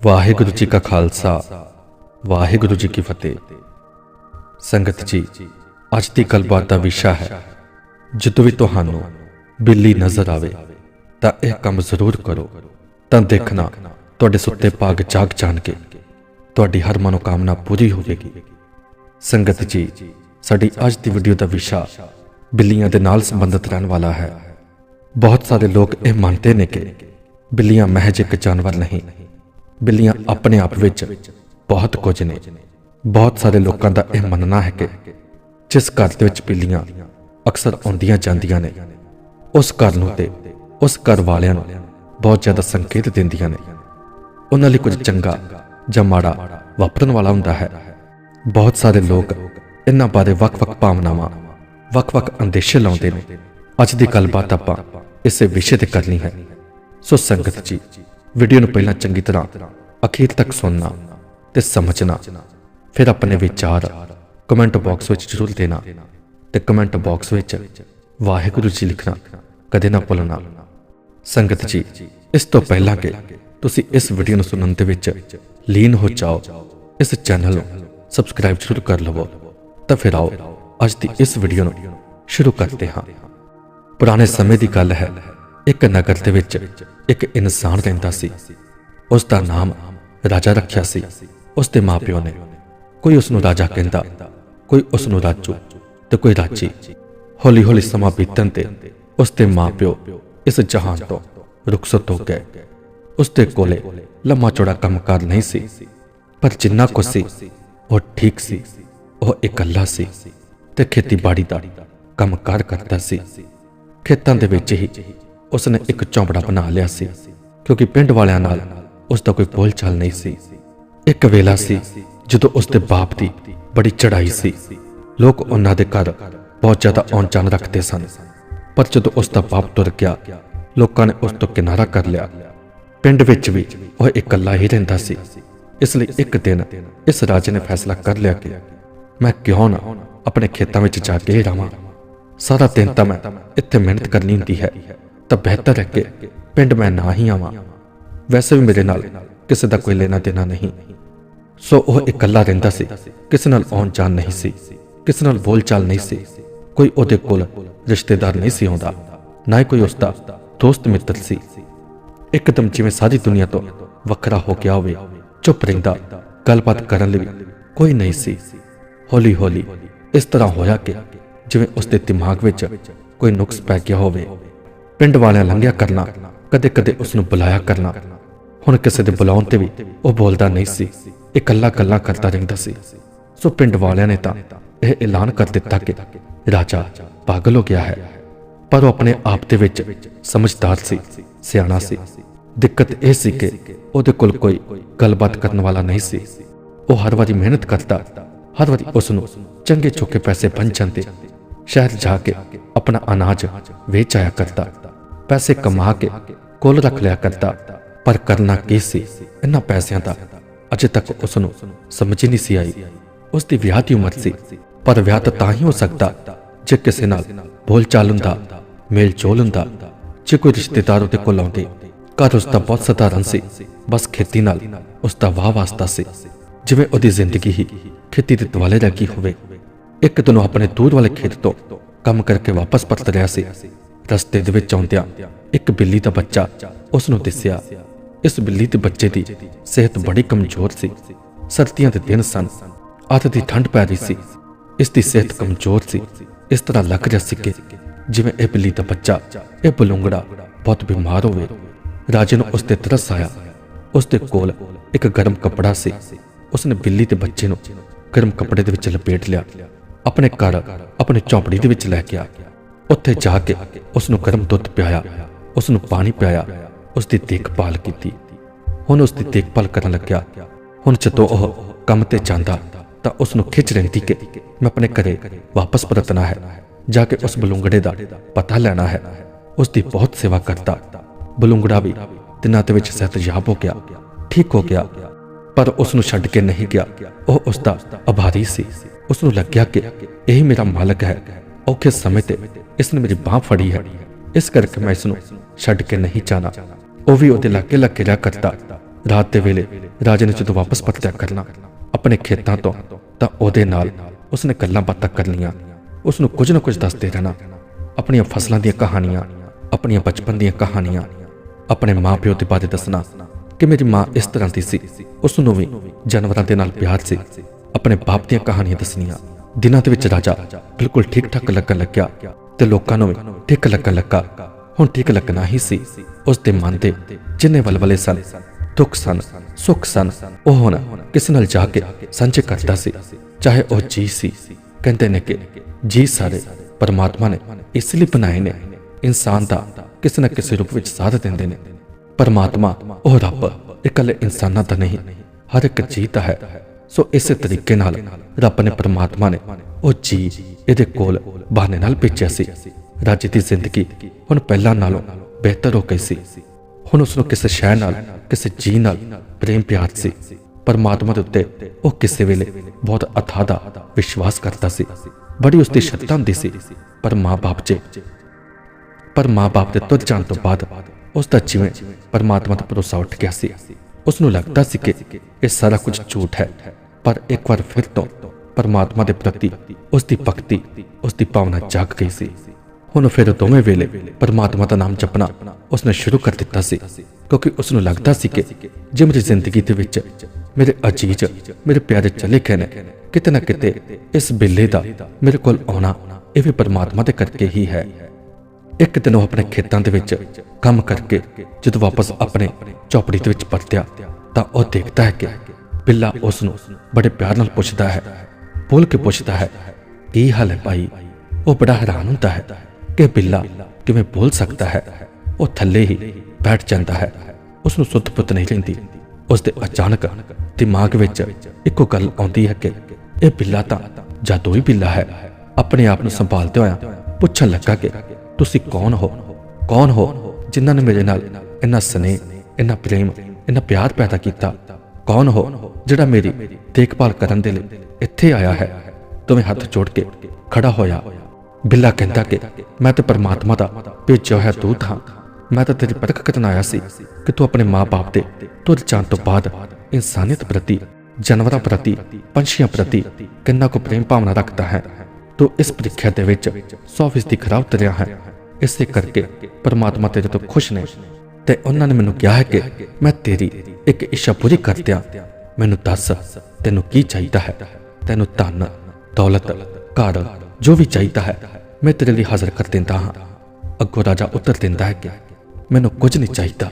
ਵਾਹਿਗੁਰੂ ਜੀ ਕਾ ਖਾਲਸਾ, ਵਾਹਿਗੁਰੂ ਜੀ ਕੀ ਫਤਿਹ। ਸੰਗਤ ਜੀ, ਅੱਜ ਦੀ ਗੱਲਬਾਤ ਦਾ ਵਿਸ਼ਾ ਹੈ, ਜਦੋਂ ਵੀ ਤੁਹਾਨੂੰ ਬਿੱਲੀ ਨਜ਼ਰ ਆਵੇ, ਤਾਂ ਇਹ ਕੰਮ ਜ਼ਰੂਰ ਕਰੋ। ਤਾਂ ਦੇਖਣਾ, ਤੁਹਾਡੇ ਸੁੱਤੇ ਭਾਗ ਜਾਗ ਜਾਣਗੇ, ਤੁਹਾਡੀ ਹਰ ਮਨੋਕਾਮਨਾ ਪੂਰੀ ਹੋਵੇਗੀ। ਸੰਗਤ ਜੀ, ਸਾਡੀ ਅੱਜ ਦੀ ਵੀਡੀਓ ਦਾ ਵਿਸ਼ਾ ਬਿੱਲੀਆਂ ਦੇ ਨਾਲ ਸੰਬੰਧਿਤ ਰਹਿਣ ਵਾਲਾ ਹੈ। ਬਹੁਤ ਸਾਰੇ ਲੋਕ ਇਹ ਮੰਨਦੇ ਨੇ ਕਿ ਬਿੱਲੀਆਂ ਮਹਿਜ ਇੱਕ ਜਾਨਵਰ ਨਹੀਂ ਬਿੱਲੀਆਂ ਆਪਣੇ ਆਪ ਵਿੱਚ ਬਹੁਤ ਕੁਝ ਨੇ। ਬਹੁਤ ਸਾਰੇ ਲੋਕਾਂ ਦਾ ਇਹ ਮੰਨਣਾ ਹੈ ਕਿ ਜਿਸ ਘਰ ਦੇ ਵਿੱਚ ਬਿੱਲੀਆਂ ਅਕਸਰ ਆਉਂਦੀਆਂ ਜਾਂਦੀਆਂ ਨੇ, ਉਸ ਘਰ ਨੂੰ ਤੇ ਉਸ ਘਰ ਵਾਲਿਆਂ ਨੂੰ ਬਹੁਤ ਜ਼ਿਆਦਾ ਸੰਕੇਤ ਦਿੰਦੀਆਂ ਨੇ। ਉਹਨਾਂ ਲਈ ਕੁਝ ਚੰਗਾ ਜਾਂ ਮਾੜਾ ਵਾਪਰਨ ਵਾਲਾ ਹੁੰਦਾ ਹੈ। ਬਹੁਤ ਸਾਰੇ ਲੋਕ ਇਹਨਾਂ ਬਾਰੇ ਵੱਖ-ਵੱਖ ਭਾਵਨਾਵਾਂ, ਵੱਖ-ਵੱਖ ਅੰਦੇਸ਼ੇ ਲਾਉਂਦੇ ਨੇ। ਅੱਜ ਦੀ ਗੱਲਬਾਤ ਆਪਾਂ ਇਸੇ ਵਿਸ਼ੇ ਤੇ ਕਰਨੀ ਹੈ। ਸੋ ਸੰਗਤ ਜੀ ਵੀਡੀਓ ਨੂੰ ਪਹਿਲਾਂ ਚੰਗੀ ਤਰ੍ਹਾਂ ਅਖੀਰ ਤੱਕ ਸੁਣਨਾ ਤੇ ਸਮਝਣਾ। ਫਿਰ ਆਪਣੇ ਵਿਚਾਰ ਕਮੈਂਟ ਬਾਕਸ ਵਿੱਚ ਜ਼ਰੂਰ ਦੇਣਾ ਤੇ ਕਮੈਂਟ ਬਾਕਸ ਵਿੱਚ ਵਾਹਿਗੁਰੂ ਜੀ ਲਿਖਣਾ, ਕਦੇ ਨਾ ਭੁੱਲਣਾ। ਸੰਗਤ ਜੀ, ਇਸ ਤੋਂ ਪਹਿਲਾਂ ਕਿ ਤੁਸੀਂ ਇਸ ਵੀਡੀਓ ਨੂੰ ਸੁਣਨ ਦੇ ਵਿੱਚ ਲੀਨ ਹੋ ਜਾਓ, ਇਸ ਚੈਨਲ ਨੂੰ ਸਬਸਕ੍ਰਾਈਬ ਜ਼ਰੂਰ ਕਰ ਲਵੋ, ਤਾਂ ਫਿਰ ਆਓ ਅੱਜ ਦੀ ਇਸ ਵੀਡੀਓ ਨੂੰ ਸ਼ੁਰੂ ਕਰਦੇ ਹਾਂ। ਪੁਰਾਣੇ ਸਮੇਂ ਦੀ ਗੱਲ ਹੈ, ਇੱਕ ਨਗਰ ਦੇ ਵਿੱਚ ਇੱਕ ਇਨਸਾਨ ਰਹਿੰਦਾ ਸੀ ਉਸ ਦਾ ਨਾਮ ਰਾਜਾ ਰੱਖਿਆ ਸੀ। ਉਸ ਦੇ ਮਾਪਿਓ ਨੇ ਕੋਈ ਉਸ ਨੂੰ ਰਾਜਾ ਕਹਿੰਦਾ, ਕੋਈ ਉਸ ਨੂੰ ਰਾਜੂ ਤੇ ਕੋਈ ਰਾਜੀ। ਹੌਲੀ ਹੌਲੀ ਸਮਾਂ ਬੀਤਣ ਤੇ ਉਸ ਦੇ ਮਾਪਿਓ ਇਸ ਜਹਾਨ ਤੋਂ ਰੁਖਸਤ ਹੋ ਗਏ। ਉਸ ਦੇ ਕੋਲੇ ਲੰਮਾ ਚੌੜਾ ਕੰਮਕਾਰ ਨਹੀਂ ਸੀ, ਪਰ ਜਿੰਨਾ ਕੁ ਸੀ, ਉਹ ਠੀਕ ਸੀ, ਉਹ ਇਕੱਲਾ ਸੀ ਤੇ ਖੇਤੀਬਾੜੀ ਦਾ ਕੰਮਕਾਰ ਕਰਦਾ ਸੀ। ਖੇਤਾਂ ਦੇ ਵਿੱਚ ਹੀ ਉਸ ਨੇ ਇੱਕ ਚੌਂਪੜਾ ਬਣਾ ਲਿਆ ਸੀ, ਕਿਉਂਕਿ ਪਿੰਡ ਵਾਲਿਆਂ ਨਾਲ ਉਸ ਦਾ ਕੋਈ ਬੋਲ ਚਾਲ ਨਹੀਂ ਸੀ। ਇੱਕ ਵੇਲਾ ਸੀ, ਜਦੋਂ ਉਸ ਦੇ ਬਾਪ ਦੀ ਬੜੀ ਚੜ੍ਹਾਈ ਸੀ। ਲੋਕ ਉਹਨਾਂ ਦੇ ਘਰ ਬਹੁਤ ਜ਼ਿਆਦਾ ਆਉਣ ਜਾਣ ਰੱਖਦੇ ਸਨ। ਪਰ ਜਦੋਂ ਉਸ ਦਾ ਬਾਪ ਤੁਰ ਗਿਆ, ਲੋਕਾਂ ਨੇ ਉਸ ਤੋਂ ਕਿਨਾਰਾ ਕਰ ਲਿਆ। ਪਿੰਡ ਵਿੱਚ ਵੀ ਉਹ ਇਕੱਲਾ ਹੀ ਰਹਿੰਦਾ ਸੀ। ਇਸ ਲਈ ਇੱਕ ਦਿਨ ਇਸ ਰਾਜੇ ਨੇ ਫੈਸਲਾ ਕਰ ਲਿਆ ਕਿ ਮੈਂ ਕਿਉਂ ਨਾ ਆਪਣੇ ਖੇਤਾਂ ਵਿੱਚ ਜਾ ਕੇ ਹੀ ਰਵਾਂ। ਸਾਰਾ ਦਿਨ ਤਾਂ ਮੈਂ ਇੱਥੇ ਮਿਹਨਤ ਕਰਨੀ ਹੁੰਦੀ ਹੈ। ਤਾਂ ਬਿਹਤਰ ਹੈ ਕਿ ਪਿੰਡ ਮੈਂ ਨਾ ਹੀ ਆਵਾਂ। ਵੈਸੇ ਵੀ ਮੇਰੇ ਨਾਲ ਕਿਸੇ ਦਾ ਕੋਈ ਲੈਣਾ ਦੇਣਾ ਨਹੀਂ। ਸੋ ਉਹ ਇਕੱਲਾ ਰਹਿੰਦਾ ਸੀ। ਕਿਸੇ ਨਾਲ ਆਉਣ ਜਾਣ ਨਹੀਂ ਸੀ। ਕਿਸੇ ਨਾਲ ਬੋਲਚਾਲ ਨਹੀਂ ਸੀ। ਕੋਈ ਉਹਦੇ ਕੋਲ ਰਿਸ਼ਤੇਦਾਰ ਨਹੀਂ ਸੀ ਆਉਂਦਾ। ਨਾ ਹੀ ਕੋਈ ਉਸਦਾ ਦੋਸਤ ਮਿੱਤਰ ਸੀ। ਇੱਕਦਮ ਜਿਵੇਂ ਸਾਰੀ ਦੁਨੀਆ ਤੋਂ ਵੱਖਰਾ ਹੋ ਗਿਆ ਹੋਵੇ, ਚੁੱਪ ਰਹਿੰਦਾ, ਗੱਲਬਾਤ ਕਰਨ ਲਈ ਕੋਈ ਨਹੀਂ ਸੀ। ਹੌਲੀ ਹੌਲੀ ਇਸ ਤਰ੍ਹਾਂ ਹੋਇਆ ਕਿ ਜਿਵੇਂ ਉਸਦੇ ਦਿਮਾਗ ਵਿੱਚ ਕੋਈ ਨੁਕਸ ਪੈ ਗਿਆ ਹੋਵੇ। ਪਿੰਡ ਵਾਲਿਆਂ ਲੰਘਿਆ ਕਰਨਾ, ਕਦੇ-ਕਦੇ ਉਸ ਨੂੰ ਬੁਲਾਇਆ ਕਰਨਾ ਹੁਣ ਕਿਸੇ ਦੇ ਬੁਲਾਉਣ ਤੇ ਵੀ ਉਹ ਬੋਲਦਾ ਨਹੀਂ ਸੀ। ਇਕੱਲਾ ਇਕੱਲਾ ਕਰਦਾ ਰਹਿੰਦਾ ਸੀ। ਸੋ ਪਿੰਡ ਵਾਲਿਆਂ ਨੇ ਤਾਂ ਇਹ ਐਲਾਨ ਕਰ ਦਿੱਤਾ ਕਿ ਰਾਜਾ ਪਾਗਲ ਹੋ ਗਿਆ ਹੈ। ਪਰ ਉਹ ਆਪਣੇ ਆਪ ਦੇ ਵਿੱਚ ਸਮਝਦਾਰ ਸੀ, ਸਿਆਣਾ ਸੀ। ਦਿੱਕਤ ਇਹ ਸੀ ਕਿ ਉਹਦੇ ਕੋਲ ਕੋਈ ਗੱਲਬਾਤ ਕਰਨ ਵਾਲਾ ਨਹੀਂ ਸੀ। ਉਹ ਹਰ ਵਾਰੀ ਮਿਹਨਤ ਕਰਦਾ, ਹਰ ਵਾਰੀ ਉਸ ਨੂੰ ਚੰਗੇ ਚੋਕੇ ਪੈਸੇ ਬਣ ਜਾਂਦੇ। ਸ਼ਹਿਰ ਜਾ ਕੇ ਆਪਣਾ ਅਨਾਜ ਵੇਚ ਆਇਆ ਕਰਦਾ, ਪੈਸੇ ਕਮਾ ਕੇ ਕੋਲ ਰੱਖ ਲਿਆ ਕਰਦਾ। ਪਰ ਕਰਨਾ ਕੀ ਸੀ? ਇਹਨਾਂ ਪੈਸਿਆਂ ਦਾ। ਅਜੇ ਤੱਕ ਉਸ ਨੂੰ ਸਮਝ ਨਹੀਂ ਸੀ ਆਈ। ਉਸ ਦੀ ਵਿਆਹ ਦੀ ਉਮਰ ਸੀ, ਪਰ ਵਿਆਹ ਤਾਂ ਹੀ ਹੋ ਸਕਦਾ ਜੇ ਕਿਸੇ ਨਾਲ ਬੋਲ ਚਾਲ ਹੁੰਦਾ ਮੇਲ ਜੋਲ ਹੁੰਦਾ, ਜੇ ਕੋਈ ਰਿਸ਼ਤੇਦਾਰ ਉਹਦੇ ਕੋਲ ਆਉਂਦੇ। ਘਰ ਉਸ ਦਾ ਬਹੁਤ ਸਧਾਰਨ ਸੀ, ਬਸ ਖੇਤੀ ਨਾਲ ਉਸ ਦਾ ਵਾਹ ਵਾਸਤਾ ਸੀ। ਜਿਵੇਂ ਉਹਦੀ ਜ਼ਿੰਦਗੀ ਹੀ ਖੇਤੀ ਦੇ ਦੁਆਲੇ ਲੱਗੀ ਹੋਵੇ। ਇੱਕ ਦਿਨ ਉਹ ਆਪਣੇ ਦੂਰ ਵਾਲੇ ਖੇਤ ਤੋਂ ਕੰਮ ਕਰਕੇ ਵਾਪਸ ਪਰਤ ਰਿਹਾ ਸੀ। ਰਸਤੇ ਦੇ ਵਿੱਚ ਆਉਂਦਿਆਂ ਇੱਕ ਬਿੱਲੀ ਦਾ ਬੱਚਾ ਉਸ ਨੂੰ ਦਿਸਿਆ। ਇਸ ਬਿੱਲੀ ਦੇ ਬੱਚੇ ਦੀ ਸਿਹਤ ਬੜੀ ਕਮਜ਼ੋਰ ਸੀ। ਸਰਦੀਆਂ ਦੇ ਦਿਨ ਸਨ। ਅੱਤ ਦੀ ਠੰਡ ਪੈ ਰਹੀ ਸੀ। ਇਸ ਦੀ ਸਿਹਤ ਕਮਜ਼ੋਰ ਸੀ। ਇਸ ਤਰ੍ਹਾਂ ਲੱਗ ਰਿਹਾ ਸੀ ਕਿ ਜਿਵੇਂ ਇਹ ਬਿੱਲੀ ਦਾ ਬੱਚਾ, ਇਹ ਬਲੂੰਗੜਾ ਬਹੁਤ ਬਿਮਾਰ ਹੋਵੇ। ਰਾਜੇ ਨੂੰ ਉਸ ਤੇ ਤਰਸ ਆਇਆ। ਉਸ ਦੇ ਕੋਲ ਇੱਕ ਗਰਮ ਕੱਪੜਾ ਸੀ। ਉਸਨੇ ਬਿੱਲੀ ਦੇ ਬੱਚੇ ਨੂੰ ਗਰਮ ਕੱਪੜੇ ਦੇ ਵਿੱਚ ਲਪੇਟ ਲਿਆ। ਆਪਣੇ ਘਰ, ਆਪਣੀ ਝੌਂਪੜੀ ਦੇ ਵਿੱਚ ਲੈ ਕੇ ਆ। ਉੱਥੇ ਜਾ ਕੇ ਉਸ ਨੂੰ ਗਰਮ ਦੁੱਧ ਪਿਆਇਆ। ਉਸ ਨੂੰ ਪਾਣੀ ਪਿਆਇਆ। ਉਸ ਦੀ ਦੇਖਭਾਲ ਕੀਤੀ। ਹੁਣ ਉਸ ਦੀ ਦੇਖਭਾਲ ਕਰਨ ਲੱਗਿਆ। ਹੁਣ ਜਦੋਂ ਉਹ ਕੰਮ ਤੇ ਜਾਂਦਾ, ਤਾਂ ਉਸ ਨੂੰ ਖਿੱਚ ਰਹਿੰਦੀ ਕਿ ਮੈਂ ਆਪਣੇ ਘਰੇ ਵਾਪਸ ਪਰਤਣਾ ਹੈ, ਜਾ ਕੇ ਉਸ ਬਲੂੰਗੜੇ ਦਾ ਪਤਾ ਲੈਣਾ ਹੈ। ਉਸ ਦੀ ਬਹੁਤ ਸੇਵਾ ਕਰਦਾ। ਬਲੂੰਗੜਾ ਵੀ ਦਿਨਾਂ ਦੇ ਵਿੱਚ ਸਿਹਤਯਾਬ ਹੋ ਗਿਆ, ਠੀਕ ਹੋ ਗਿਆ। ਪਰ ਉਸ ਨੂੰ ਛੱਡ ਕੇ ਨਹੀਂ ਗਿਆ। ਉਹ ਉਸ ਦਾ ਆਭਾਰੀ ਸੀ। ਉਸ ਨੂੰ ਲੱਗਿਆ ਕਿ ਇਹ ਮੇਰਾ ਮਾਲਕ ਹੈ। ਔਖੇ ਸਮੇਂ ਤੇ ਇਸ ਨੇ ਮੇਰੀ ਬਾਹ ਫੜੀ ਹੈ। ਇਸ ਕਰਕੇ ਮੈਂ ਇਸ ਨੂੰ ਛੱਡ ਕੇ ਨਹੀਂ ਜਾਣਾ। ਉਹ ਵੀ ਉਹਦੇ ਲਾਗੇ ਲੱਗੇ ਰਿਹਾ ਕਰਦਾ। ਰਾਤ ਦੇ ਵੇਲੇ ਰਾਜੇ ਨੇ ਜਦੋਂ ਵਾਪਸ ਪਰਤਿਆ ਕਰਨਾ ਆਪਣੇ ਖੇਤਾਂ ਤੋਂ, ਤਾਂ ਉਹਦੇ ਨਾਲ ਉਸਨੇ ਗੱਲਾਂ ਬਾਤਾਂ ਕਰਨੀਆਂ ਉਸ ਨੂੰ ਕੁਝ ਨਾ ਕੁਝ ਦੱਸਦੇ ਰਹਿਣਾ। ਆਪਣੀਆਂ ਫਸਲਾਂ ਦੀਆਂ ਕਹਾਣੀਆਂ, ਆਪਣੀਆਂ ਬਚਪਨ ਦੀਆਂ ਕਹਾਣੀਆਂ, ਆਪਣੇ ਮਾਪਿਓ ਦੇ ਬਾਰੇ ਦੱਸਣਾ ਕਿ ਮੇਰੀ ਮਾਂ ਇਸ ਤਰ੍ਹਾਂ ਦੀ ਸੀ। ਉਸ ਨੂੰ ਵੀ ਜਾਨਵਰਾਂ ਦੇ ਨਾਲ ਪਿਆਰ ਸੀ। ਆਪਣੇ ਬਾਪ ਦੀਆਂ ਕਹਾਣੀਆਂ ਦੱਸਣੀਆਂ। ਦਿਨਾਂ ਦੇ ਵਿੱਚ ਰਾਜਾ ਬਿਲਕੁਲ ਠੀਕ ਠਾਕ ਲੱਗਣ ਲੱਗਿਆ ਤੇ ਲੋਕਾਂ ਨੂੰ ਵੀ ਠੀਕ ਲੱਗਣ ਲੱਗਾ। ਹੁਣ ਠੀਕ ਲੱਗਣਾ ਹੀ ਸੀ। ਉਸ ਦੇ ਮਨ ਦੇ ਜਿੰਨੇ ਵਲਵਲੇ ਸਨ, ਦੁੱਖ ਸਨ, ਸੁੱਖ ਸਨ, ਉਹ ਹੁਣ ਕਿਸ ਨਾਲ ਜਾ ਕੇ ਸਾਂਝੇ ਕਰਦਾ ਸੀ। ਚਾਹੇ ਉਹ ਜੀ ਸੀ, ਕਹਿੰਦੇ ਨੇ ਕਿ ਜੀ ਸਾਰੇ ਪਰਮਾਤਮਾ ਨੇ ਇਸ ਲਈ ਬਣਾਏ ਨੇ। ਇਨਸਾਨ ਦਾ ਕਿਸੇ ਨਾ ਕਿਸੇ ਰੂਪ ਵਿੱਚ ਸਾਥ ਦਿੰਦੇ ਨੇ। ਪਰਮਾਤਮਾ, ਉਹ ਰੱਬ, ਇਕੱਲੇ ਇਨਸਾਨਾਂ ਦਾ ਨਹੀਂ। ਹਰ ਇੱਕ ਜੀਅ ਦਾ ਹੈ। ਸੋ ਇਸੇ ਤਰੀਕੇ ਨਾਲ ਰੱਬ ਨੇ ਪਰਮਾਤਮਾ ਨੇ ਉਹ ਜੀ ਇਹਦੇ ਕੋਲ ਬਹਾਨੇ ਨਾਲ ਭੇਜਿਆ ਸੀ। ਰਾਜ ਦੀ ਜ਼ਿੰਦਗੀ ਹੁਣ ਪਹਿਲਾਂ ਨਾਲੋਂ ਬਿਹਤਰ ਹੋ ਗਈ ਸੀ। ਹੁਣ ਉਸ ਨੂੰ ਕਿਸੇ ਸ਼ੈ ਨਾਲ, ਕਿਸੇ ਜੀ ਨਾਲ ਪ੍ਰੇਮ ਪਿਆਰ ਸੀ। ਪਰਮਾਤਮਾ ਦੇ ਉੱਤੇ ਉਹ ਕਿਸੇ ਵੇਲੇ ਬਹੁਤ ਅਥਾ ਦਾ ਵਿਸ਼ਵਾਸ ਕਰਦਾ ਸੀ। ਬੜੀ ਉਸ ਦੀ ਸ਼ਰਧਾ ਹੁੰਦੀ ਸੀ ਪਰ ਮਾਂ-ਬਾਪ ਪਰ ਮਾਂ-ਬਾਪ ਦੇ ਤੁਰ ਜਾਣ ਤੋਂ ਬਾਅਦ ਉਸ ਦਾ ਜਿਵੇਂ ਪਰਮਾਤਮਾ ਦਾ ਭਰੋਸਾ ਉੱਠ ਗਿਆ ਸੀ। ਉਸ ਨੂੰ ਲੱਗਦਾ ਸੀ ਕਿ ਇਹ ਸਾਰਾ ਕੁਝ ਝੂਠ ਹੈ। ਪਰ ਇੱਕ ਵਾਰ ਫਿਰ ਤੋਂ ਪਰਮਾਤਮਾ ਦੇ ਪ੍ਰਤੀ ਉਸ ਦੀ ਭਗਤੀ ਉਸ ਦੀ ਭਾਵਨਾ ਜਾਗ ਗਈ ਸੀ। ਹੁਣ ਫਿਰ ਦੋਵੇਂ ਵੇਲੇ ਪਰਮਾਤਮਾ ਦਾ ਨਾਮ ਜਪਣਾ ਉਸਨੇ ਸ਼ੁਰੂ ਕਰ ਦਿੱਤਾ ਸੀ, ਕਿਉਂਕਿ ਉਸ ਨੂੰ ਲੱਗਦਾ ਸੀ ਕਿ ਜੇ ਮੇਰੀ ਜ਼ਿੰਦਗੀ ਦੇ ਵਿੱਚ ਮੇਰੇ ਅਜੀਜ਼, ਮੇਰੇ ਪਿਆਰੇ ਚਲੇ ਗਏ ਨੇ, ਕਿਤੇ ਨਾ ਕਿਤੇ ਇਸ ਬਿੱਲੇ ਦਾ ਮੇਰੇ ਕੋਲ ਆਉਣਾ ਇਹ ਵੀ ਪਰਮਾਤਮਾ ਦੇ ਕਰਕੇ ਹੀ ਹੈ। ਇੱਕ ਦਿਨ ਉਹ ਆਪਣੇ ਖੇਤਾਂ ਦੇ ਵਿੱਚ ਕੰਮ ਕਰਕੇ ਜਦੋਂ ਵਾਪਸ ਆਪਣੇ ਚੌਪੜੀ ਦੇ ਵਿੱਚ ਪਰਤਿਆ, ਤਾਂ ਉਹ ਦੇਖਦਾ ਹੈ ਕਿ ਬਿੱਲਾ ਉਸ ਨੂੰ ਬੜੇ ਪਿਆਰ ਨਾਲ ਪੁੱਛਦਾ ਹੈ, ਬੋਲ ਕੇ ਪੁੱਛਦਾ ਹੈ, ਕੀ ਹਾਲ ਹੈ ਭਾਈ? ਉਹ ਬੜਾ ਹੈਰਾਨ ਹੁੰਦਾ ਹੈ। ਕਿ ਬਿੱਲਾ ਕਿਵੇਂ ਬੋਲ ਸਕਦਾ ਹੈ? ਉਹ ਥੱਲੇ ਹੀ ਬੈਠ ਜਾਂਦਾ ਹੈ। ਉਸ ਨੂੰ ਸੁੱਧ ਪੁੱਤ ਨਹੀਂ ਰਹਿੰਦੀ ਉਸ ਦੇ ਅਚਾਨਕ ਦਿਮਾਗ ਵਿੱਚ ਇੱਕੋ ਗੱਲ ਆਉਂਦੀ ਹੈ ਕਿ ਇਹ ਬਿੱਲਾ ਤਾਂ ਜਾਦੂਈ ਬਿੱਲਾ ਹੈ। ਆਪਣੇ ਆਪ ਨੂੰ ਸੰਭਾਲਦੇ ਹੋਇਆ ਪੁੱਛਣ ਲੱਗਾ ਕਿ ਤੁਸੀਂ ਕੌਣ ਹੋ? ਕੌਣ ਹੋ ਜਿਨ੍ਹਾਂ ਨੇ ਮੇਰੇ ਨਾਲ ਇੰਨਾ ਸਨੇਹ, ਇੰਨਾ ਪ੍ਰੇਮ, ਇੰਨਾ ਪਿਆਰ ਪੈਦਾ ਕੀਤਾ? ਕੌਣ ਹੋ ਜਿਹੜਾ ਮੇਰੀ ਦੇਖਭਾਲ ਕਰਨ ਦੇ ਲਈ ਇੱਥੇ ਆਇਆ ਹੈ? ਤੁਮੇ ਹੱਥ ਜੋੜ ਕੇ ਖੜਾ ਹੋਇਆ ਬਿੱਲਾ ਕਹਿੰਦਾ ਕਿ ਮੈਂ ਤੇ ਪਰਮਾਤਮਾ ਦਾ ਭੇਜਿਆ ਹੋਇਆ ਦੂਤ ਹਾਂ। ਮੈਂ ਤਾਂ ਤੇਰੀ ਪਰਖ ਕਰਨ ਆਇਆ ਸੀ ਕਿ ਤੂੰ ਆਪਣੇ ਮਾਪੇ ਦੇ ਤੁਰ ਜਾਣ ਤੋਂ ਬਾਅਦ ਇਨਸਾਨੀਅਤ ਪ੍ਰਤੀ, ਜਾਨਵਰਾਂ ਪ੍ਰਤੀ, ਪੰਛੀਆਂ ਪ੍ਰਤੀ ਕਿੰਨਾ ਕੁ ਪ੍ਰੇਮ ਭਾਵਨਾ ਰੱਖਦਾ ਹੈ। ਤੂੰ ਇਸ ਪ੍ਰੀਖਿਆ ਦੇ ਵਿੱਚ 100% ਖਰਾਬ ਉਤਰਿਆ ਹੈ। ਇਸੇ ਕਰਕੇ ਪਰਮਾਤਮਾ ਤੇਰੇ ਤੋਂ ਖੁਸ਼ ਨੇ ਤੇ ਉਹਨਾਂ ਨੇ ਮੈਨੂੰ ਕਿਹਾ ਹੈ ਕਿ ਮੈਂ ਤੇਰੀ ਇੱਕ ਇੱਛਾ ਪੂਰੀ ਕਰ ਦਿਆਂ। ਮੈਨੂੰ ਦੱਸ ਤੈਨੂੰ ਕੀ ਚਾਹੀਦਾ ਹੈ? ਤੈਨੂੰ ਧਨ, ਦੌਲਤ, ਘਰ ਜੋ ਵੀ ਚਾਹੀਦਾ ਹੈ, ਮੈਂ ਤੇਰੇ ਲਈ ਹਾਜ਼ਰ ਕਰ ਦਿੰਦਾ ਹਾਂ। ਅੱਗੋਂ ਰਾਜਾ ਉੱਤਰ ਦਿੰਦਾ ਹੈ ਕਿ ਮੈਨੂੰ ਕੁਝ ਨਹੀਂ ਚਾਹੀਦਾ।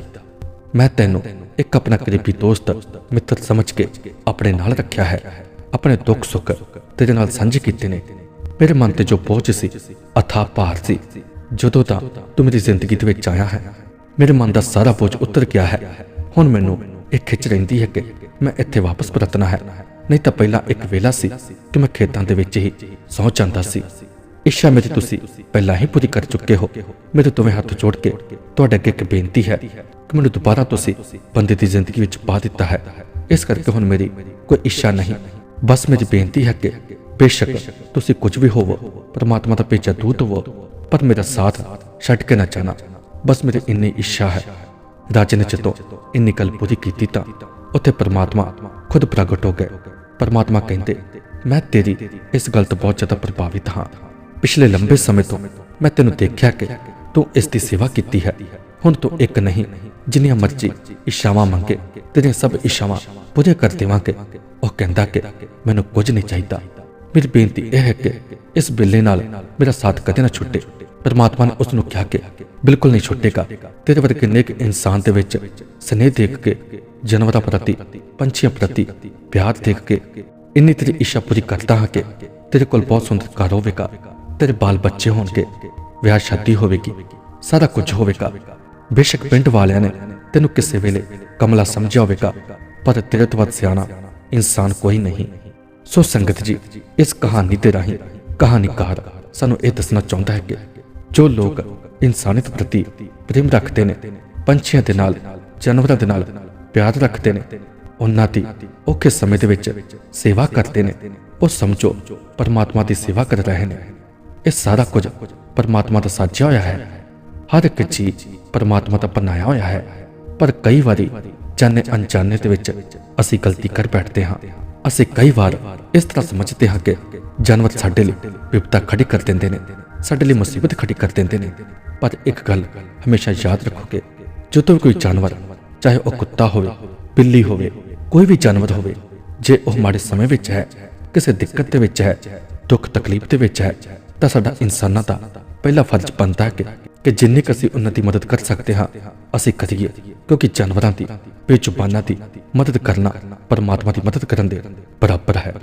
ਮੈਂ ਤੈਨੂੰ ਇੱਕ ਆਪਣਾ ਕਰੀਬੀ ਦੋਸਤ ਮਿੱਤਰ ਸਮਝ ਕੇ ਆਪਣੇ ਨਾਲ ਰੱਖਿਆ ਹੈ। ਆਪਣੇ ਦੁੱਖ ਸੁੱਖ ਤੇਰੇ ਨਾਲ ਸਾਂਝੇ ਕੀਤੇ ਨੇ। ਮੇਰੇ ਮਨ ਤੇ ਜੋ ਬੋਝ ਸੀ ਅਥਾ ਭਾਰ ਸੀ, ਜਦੋਂ ਤਾਂ ਤੂੰ ਮੇਰੀ ਜ਼ਿੰਦਗੀ ਦੇ ਵਿੱਚ ਆਇਆ ਹੈ, ਮੇਰੇ ਮਨ ਦਾ ਸਾਰਾ ਬੋਝ ਉਤਰ ਗਿਆ ਹੈ। ਹੁਣ ਮੈਨੂੰ ਇਹ ਖਿੱਚ ਰਹਿੰਦੀ ਹੈ ਕਿ ਮੈਂ ਇੱਥੇ ਵਾਪਸ ਪਰਤਣਾ ਹੈ। ਨਹੀਂ ਤਾਂ ਪਹਿਲਾਂ ਇੱਕ ਵੇਲਾ ਸੀ ਕਿ ਮੈਂ ਖੇਤਾਂ ਦੇ ਵਿੱਚ ਹੀ ਸੌ ਜਾਂਦਾ ਸੀ। ਇੱਛਾ ਮੇਰੀ ਤੁਸੀਂ ਪਹਿਲਾਂ ਹੀ ਪੂਰੀ ਕਰ ਚੁੱਕੇ ਹੋ। ਮੇਰੇ ਦੋਵੇਂ ਹੱਥ ਜੋੜ ਕੇ ਤੁਹਾਡੇ ਅੱਗੇ ਇੱਕ ਬੇਨਤੀ ਹੈ ਕਿ ਮੈਨੂੰ ਦੁਬਾਰਾ ਤੁਸੀਂ ਬੰਦੇ ਦੀ ਜ਼ਿੰਦਗੀ ਵਿੱਚ ਪਾ ਦਿੱਤਾ ਹੈ। ਇਸ ਕਰਕੇ ਹੁਣ ਮੇਰੀ ਕੋਈ ਇੱਛਾ ਨਹੀਂ। ਬਸ ਮੇਰੀ ਬੇਨਤੀ ਹੈ ਕਿ ਬੇਸ਼ੱਕ ਤੁਸੀਂ ਕੁਝ ਵੀ ਹੋਵੋ, ਪਰਮਾਤਮਾ ਦਾ ਭੇਜਿਆ ਦੂਤ ਹੋਵੋ, ਪਰ ਮੇਰਾ ਸਾਥ ਛੱਡ ਕੇ ਨਾ ਜਾਣਾ। ਬਸ ਮੇਰੀ ਇੰਨੀ ਇੱਛਾ ਹੈ। ਰਾਜੇ ਨੇ ਜਦੋਂ ਇੰਨੀ ਗੱਲ ਪੂਰੀ ਕੀਤੀ ਤਾਂ ਉੱਥੇ ਪਰਮਾਤਮਾ ਖੁਦ ਪ੍ਰਗਟ ਹੋ ਗਏ। ਪਰਮਾਤਮਾ ਕਹਿੰਦੇ, ਮੈਂ ਤੇਰੀ ਇਸ ਗੱਲ ਤੋਂ ਬਹੁਤ ਜ਼ਿਆਦਾ ਪ੍ਰਭਾਵਿਤ ਹਾਂ। ਪਿਛਲੇ ਲੰਬੇ ਸਮੇਂ ਤੋਂ ਮੈਂ ਤੈਨੂੰ ਦੇਖਿਆ ਕਿ ਤੂੰ ਇਸ ਦੀ ਸੇਵਾ ਕੀਤੀ ਹੈ। ਹੁਣ ਤੂੰ ਇੱਕ ਨਹੀਂ, ਜਿੰਨੀਆਂ ਮਰਜ਼ੀ ਇੱਛਾਵਾਂ ਮੰਗੇ, ਤੇਰੀਆਂ ਸਭ ਇੱਛਾਵਾਂ ਪੂਰੀਆਂ ਕਰ ਦੇਵਾਂਗੇ। ਉਹ ਕਹਿੰਦਾ ਕਿ ਮੈਨੂੰ ਕੁਝ ਨਹੀਂ ਚਾਹੀਦਾ। ਮੇਰੀ ਬੇਨਤੀ ਇਹ ਹੈ ਕਿ ਇਸ ਬਿੱਲੇ ਨਾਲ ਮੇਰਾ ਸਾਥ ਕਦੇ ਨਾ ਛੁੱਟੇ। ਪਰਮਾਤਮਾ ਨੇ ਉਸ ਨੂੰ ਕਿਹਾ ਕਿ ਬਿਲਕੁਲ ਨਹੀਂ ਛੁੱਟੇਗਾ। ਤੇਰੇ ਵਰਗੇ ਨੇਕ ਇਨਸਾਨ ਦੇ ਵਿੱਚ ਸਨੇਹ ਦੇਖ ਕੇ ਜਾਨਵਰਾਂ ਪ੍ਰਤੀ, ਪੰਛੀਆਂ ਪ੍ਰਤੀ ਪਿਆਰ ਦੇਖ ਕੇ ਇੰਨੀ ਤੇਰੀ ਇੱਛਾ ਪੂਰੀ ਕਰਦਾ ਹਾਂ ਕਿ ਤੇਰੇ ਕੋਲ ਬਹੁਤ ਸੁੰਦਰ ਘਰ ਹੋਵੇਗਾ ਤੇਰੇ ਬਾਲ ਬੱਚੇ ਹੋਣਗੇ ਵਿਆਹ ਸ਼ਾਦੀ ਹੋਵੇਗੀ ਸਾਰਾ ਕੁਝ ਹੋਵੇਗਾ ਬੇਸ਼ੱਕ ਪਿੰਡ ਵਾਲਿਆਂ ਨੇ ਤੈਨੂੰ ਕਿਸੇ ਵੇਲੇ ਕਮਲਾ ਸਮਝਿਆ ਹੋਵੇਗਾ ਪਰ ਤੇਰੇ ਤੋਂ ਵੱਧ ਸਿਆਣਾ ਇਨਸਾਨ ਕੋਈ ਨਹੀਂ ਸੋ ਸੰਗਤ ਜੀ ਇਸ ਕਹਾਣੀ ਦੇ ਰਾਹੀਂ ਕਹਾਣੀਕਾਰ ਸਾਨੂੰ ਇਹ ਦੱਸਣਾ ਚਾਹੁੰਦਾ ਹੈ ਕਿ ਜੋ ਲੋਕ ਇਨਸਾਨੀਅਤ ਪ੍ਰਤੀ ਪ੍ਰੇਮ ਰੱਖਦੇ ਨੇ ਪੰਛੀਆਂ ਦੇ ਨਾਲ ਜਾਨਵਰਾਂ ਦੇ ਨਾਲ ਪਿਆਰ ਰੱਖਦੇ ਨੇ ਉਹਨਾਂ ਦੀ ਔਖੇ ਸਮੇਂ ਦੇ ਵਿੱਚ ਸੇਵਾ ਕਰਦੇ ਨੇ। ਉਹ ਸਮਝੋ, ਪਰਮਾਤਮਾ ਦੀ ਸੇਵਾ ਕਰ ਰਹੇ ਨੇ। ਇਹ ਸਾਰਾ ਕੁਝ ਪਰਮਾਤਮਾ ਦਾ ਸਾਜਿਆ ਹੋਇਆ ਹੈ। ਹਰ ਇੱਕ ਚੀਜ਼ ਪਰਮਾਤਮਾ ਦਾ ਬਣਾਇਆ ਹੋਇਆ ਹੈ। ਪਰ ਕਈ ਵਾਰੀ ਜਾਣੇ ਅਣਜਾਣੇ ਦੇ ਵਿੱਚ ਅਸੀਂ ਗਲਤੀ ਕਰ ਬੈਠਦੇ ਹਾਂ। ਅਸੀਂ ਕਈ ਵਾਰ ਇਸ ਤਰ੍ਹਾਂ ਸਮਝਦੇ ਹਾਂ ਕਿ ਜਾਨਵਰ ਸਾਡੇ ਲਈ ਵਿਪਤਾ ਖੜੀ ਕਰ ਦਿੰਦੇ ਨੇ, ਸਾਡੇ ਲਈ ਮੁਸੀਬਤ ਖੜੀ ਕਰ ਦਿੰਦੇ ਨੇ। ਪਰ ਇੱਕ ਗੱਲ ਹਮੇਸ਼ਾ ਯਾਦ ਰੱਖੋ ਕਿ ਜਦੋਂ ਵੀ ਕੋਈ ਜਾਨਵਰ, ਚਾਹੇ ਉਹ ਕੁੱਤਾ ਹੋਵੇ, ਬਿੱਲੀ ਹੋਵੇ ਕੋਈ ਵੀ ਜਾਨਵਰ ਹੋਵੇ, ਜੇ ਉਹ ਮਾੜੇ ਸਮੇਂ ਵਿੱਚ ਹੈ, ਕਿਸੇ ਦਿੱਕਤ ਦੇ ਵਿੱਚ ਹੈ, ਦੁੱਖ ਤਕਲੀਫ ਦੇ ਵਿੱਚ ਹੈ, ਤਾਂ ਸਾਡਾ ਇਨਸਾਨਾਂ ਦਾ ਪਹਿਲਾ ਫਰਜ਼ ਬਣਦਾ ਹੈ ਕਿ ਜਿੰਨੇ ਜਿੰਨੀ ਕੁ ਅਸੀਂ ਉਹਨਾਂ ਦੀ ਮਦਦ ਕਰ ਸਕਦੇ ਹਾਂ, ਅਸੀਂ ਕਰੀਏ, ਕਿਉਂਕਿ ਜਾਨਵਰਾਂ ਦੀ ਬੇਜ਼ੁਬਾਨਾਂ ਦੀ ਮਦਦ ਕਰਨਾ ਪਰਮਾਤਮਾ ਦੀ ਮਦਦ ਕਰਨ ਦੇ ਬਰਾਬਰ ਹੈ।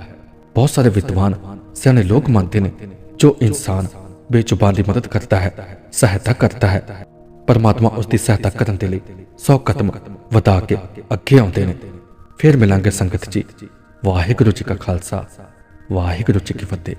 ਬਹੁਤ ਸਾਰੇ ਵਿਦਵਾਨ ਸਿਆਣੇ ਲੋਕ ਮੰਨਦੇ ਨੇ, ਜੋ ਇਨਸਾਨ ਬੇਜ਼ੁਬਾਨ ਦੀ ਮਦਦ ਕਰਦਾ ਹੈ, ਸਹਾਇਤਾ ਕਰਦਾ ਹੈ, ਪਰਮਾਤਮਾ ਉਸ ਦੀ ਸਹਾਇਤਾ ਕਰਨ ਦੇ ਲਈ 100 ਕਦਮ ਵਧਾ ਕੇ ਅੱਗੇ ਆਉਂਦੇ ਨੇ। ਫਿਰ ਮਿਲਾਂਗੇ ਸੰਗਤ ਜੀ। ਵਾਹਿਗੁਰੂ ਜੀ ਕਾ ਖਾਲਸਾ ਵਾਹਿਗੁਰੂ ਜੀ ਕੀ ਫਤਿਹ।